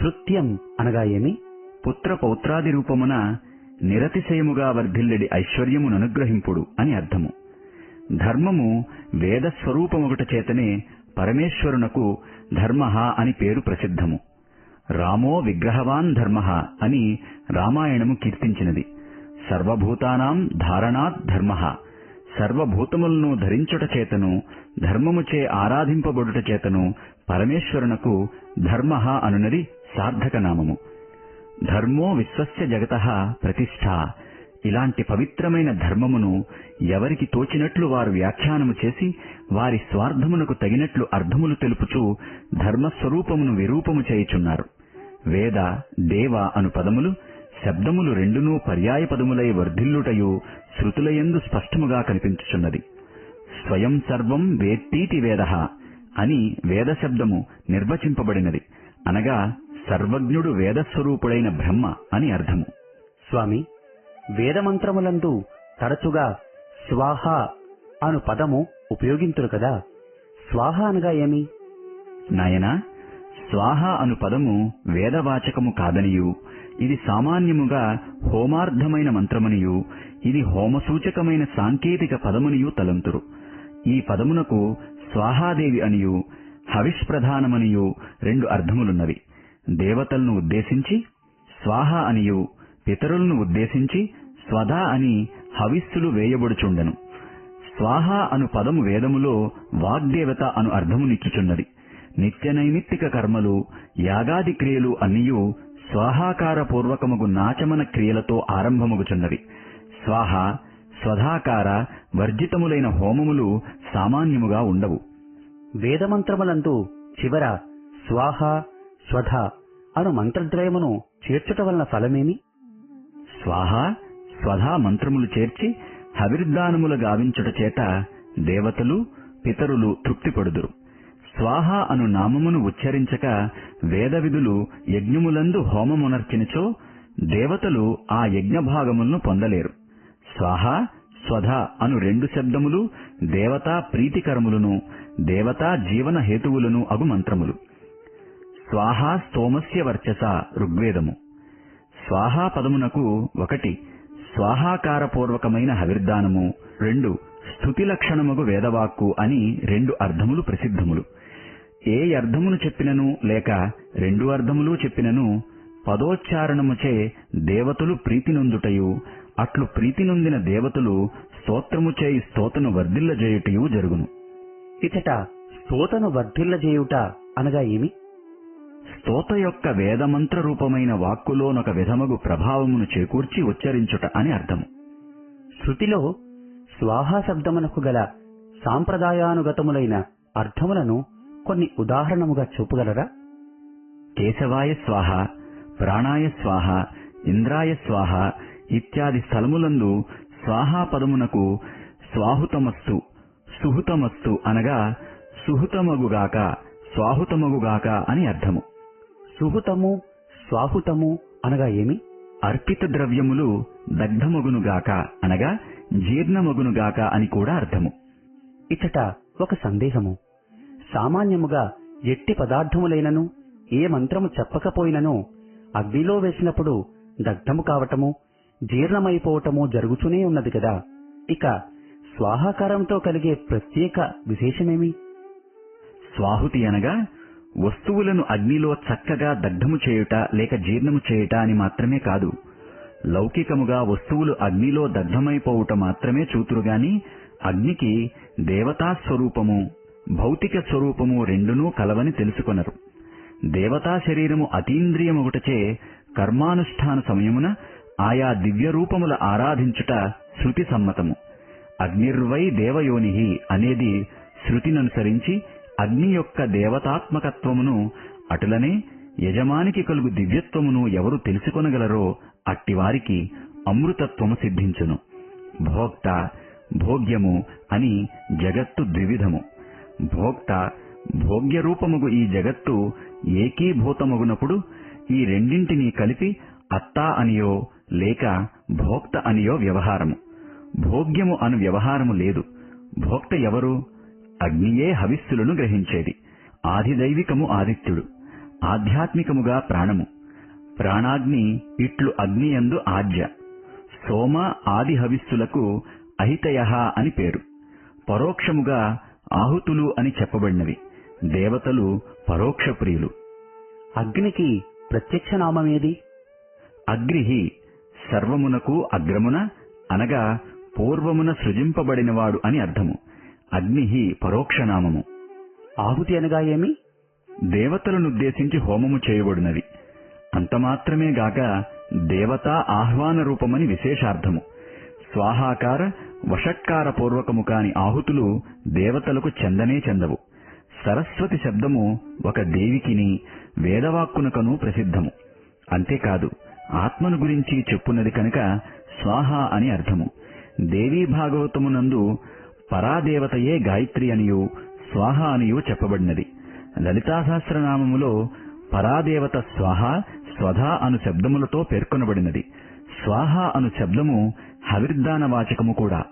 శృత్యం అనగా ఏమి? పుత్ర పౌత్రాది రూపమున నిరతిశయముగా వర్ధిల్లెడి ఐశ్వర్యమును అనుగ్రహింపుడు అని అర్థము. ధర్మము వేద స్వరూపమొకట చేతనే పరమేశ్వరునకు ధర్మ అని పేరు ప్రసిద్ధము. రామో విగ్రహవాన్ ధర్మ అని రామాయణము కీర్తించినది. సర్వభూతానాం ధారణాత్ ధర్మ సర్వభూతములను ధరించుట చేతను ధర్మముచే ఆరాధింపబడుట చేతను పరమేశ్వరునకు ధర్మ అనునది సార్థక నామము ధర్మో విశ్వస్య జగత ప్రతిష్ట ఇలాంటి పవిత్రమైన ధర్మమును ఎవరికి తోచినట్లు వారు వ్యాఖ్యానము చేసి వారి స్వార్థమునకు తగినట్లు అర్థములు తెలుపుచూ ధర్మస్వరూపమును విరూపము చేయుచున్నారు. వేద దేవ అను పదములు శబ్దములు రెండునూ పర్యాయ పదములై వర్ధిల్లుటయు శృతులయందు స్పష్టముగా కనిపించుచున్నది. స్వయం సర్వం వేత్తీతి వేద అని వేద శబ్దము నిర్వచింపబడినది. అనగా సర్వజ్ఞుడు వేదస్వరూపుడైన బ్రహ్మ అని అర్థము. స్వామి వేదమంత్రములందు తరచుగా స్వాహ అను పదము ఉపయోగింతురు కదా? స్వాహ అనగా ఏమి? నాయన స్వాహ అను పదము వేదవాచకము కాదనియు. ఇది సామాన్యముగా హోమార్థమైన మంత్రమనియు. ఇది హోమసూచకమైన సాంకేతిక పదమునియు తలంతురు. ఈ పదమునకు స్వాహాదేవి అనియు హవిష్ప్రధానమనియు రెండు అర్థములున్నవి. దేవతలను ఉద్దేశించి స్వాహ అనియు పితరులను ఉద్దేశించి స్వధా అని హవిస్సులు వేయబడుచుండెను. స్వాహ అను పదము వేదములో వాగ్దేవత అను అర్థమునిచ్చుచున్నది. నిత్య నైమిత్తిక కర్మలు యాగాది క్రియలు అన్నియు స్వాహాకార పూర్వకముగు నాచమన క్రియలతో ఆరంభముగుచున్నవి. స్వాహ స్వధాకార వర్జితములైన హోమములు సామాన్యముగా ఉండవు. వేదమంత్రములందు చివర స్వాహ స్వధ అను మంత్రద్వయమును చేర్చుట వలన ఫలమేమి? స్వాహ స్వధా మంత్రములు చేర్చి హవిర్దానములు గావించుట చేత దేవతలు పితరులు తృప్తిపడుదురు. స్వాహ అను నామమును ఉచ్చరించక వేదవిధులు యజ్ఞములందు హోమమునర్చినచో దేవతలు ఆ యజ్ఞభాగములను పొందలేరు. స్వాహ స్వధ అను రెండు శబ్దములు దేవతా ప్రీతికరములను దేవతా జీవన హేతువులను అగు మంత్రములు. స్వాహ స్తోమస్య వర్చస ఋగ్వేదము. స్వాహా పదమునకు ఒకటి స్వాహాకారపూర్వకమైన హవిర్దానము. రెండు స్థుతి లక్షణముగు వేదవాక్కు అని రెండు అర్థములు ప్రసిద్ధములు. ఏ అర్థమును చెప్పినను లేక రెండు అర్థములు చెప్పినను పదోచ్చారణముచే దేవతలు ప్రీతి నొందుటయు అట్లు ప్రీతి నొందిన దేవతలు స్తోత్రము చేయి స్తోతను వర్ధిల్లజేయుటయు జరుగును. ఇచట స్తోతను వర్ధిల్లజేయుట అనగా ఏమి? స్తోత యొక్క వేదమంత్ర రూపమైన వాక్కులోనొక విధమగు ప్రభావమును చేకూర్చి ఉచ్చరించుట అని అర్థము. శృతిలో స్వాహా శబ్దమునకు గల సాంప్రదాయానుగతములైన అర్థములను కొన్ని ఉదాహరణముగా చూపగలరా? కేశవాయ స్వాహ ప్రాణాయ స్వాహ ఇంద్రాయ స్వాహ ఇత్యాది స్థలములందు స్వాహా పదమునకు స్వాహుతమస్తు సుహుతమస్తు అనగా సుహుతమగుగాక స్వాహుతమగుగాక అని అర్థము. సుహుతము స్వాహుతము అనగా ఏమి? అర్పిత ద్రవ్యములు దగ్ధమగునుగాక అనగా జీర్ణమగునుగాక అని కూడా అర్థము. ఇచట ఒక సందేహము. సామాన్యముగా ఎట్టి పదార్థములైనను ఏ మంత్రము చెప్పకపోయినను అగ్నిలో వేసినప్పుడు దగ్ధము కావటము జీర్ణమైపోవటము జరుగుతూనే ఉన్నది కదా. ఇక స్వాహాకారంతో కలిగే ప్రత్యేక విశేషమేమి? స్వాహుతి అనగా వస్తువులను అగ్నిలో చక్కగా దగ్ధము చేయుట లేక జీర్ణము చేయుట అని మాత్రమే కాదు. లౌకికముగా వస్తువులు అగ్నిలో దగ్ధమైపోవుట మాత్రమే చూతురుగాని అగ్నికి దేవతా స్వరూపము భౌతిక స్వరూపము రెండునూ కలవని తెలుసుకొనరు. దేవతా శరీరము అతీంద్రియమొకటచే కర్మానుష్ఠాన సమయమున ఆయా దివ్య రూపముల ఆరాధించుట శృతి సమ్మతము అగ్నిర్వై దేవయోని అనేది శృతిననుసరించి అగ్ని యొక్క దేవతాత్మకత్వమును అటులనే యజమానికి కలుగు దివ్యత్వమును ఎవరు తెలుసుకొనగలరో అట్టివారికి అమృతత్వము సిద్ధించును. భోక్త భోగ్యము అని జగత్తు ద్వివిధము. భోక్త భోగ్య రూపముగు ఈ జగత్తు ఏకీభూతమగునప్పుడు ఈ రెండింటినీ కలిపి అత్తా అనియో లేక భోక్త అనియో వ్యవహారము. భోగ్యము అను వ్యవహారము లేదు. భోక్త ఎవరు? అగ్నియే హవిస్సులను గ్రహించేది. ఆదిదైవికము ఆదిత్యుడు. ఆధ్యాత్మికముగా ప్రాణము. ప్రాణాగ్ని ఇట్లు అగ్నియందు ఆద్య సోమ ఆది హవిస్సులకు అహితయ అని పేరు. పరోక్షముగా ఆహుతులు అని చెప్పబడినవి. దేవతలు పరోక్ష ప్రియులు. అగ్నికి ప్రత్యక్ష నామమేది? అగ్రిహి సర్వమునకు అగ్రమున అనగా పూర్వమున సృజింపబడినవాడు అని అర్థము. అగ్నిహి పరోక్షనామము ఆహుతి అనగా ఏమి? దేవతలనుద్దేశించి హోమము చేయబడినది. అంతమాత్రమే గాక దేవతా ఆహ్వాన రూపమని విశేషార్థము. స్వాహాకార వషట్కార పూర్వకము కాని ఆహుతులు దేవతలకు చెందనే చెందవు. సరస్వతి శబ్దము ఒక దేవికిని వేదవాక్కునకను ప్రసిద్ధము. అంతేకాదు ఆత్మను గురించి చెప్పున్నది కనుక స్వాహ అని అర్థము. దేవీ భాగవతమునందు పరాదేవతయే గాయత్రి అనియు స్వాహ అనియు చెప్పబడినది. లలితా పరాదేవత స్వాహ స్వధ అను శబ్దములతో పేర్కొనబడినది. స్వాహ అను శబ్దము హవిర్దాన వాచకము కూడా.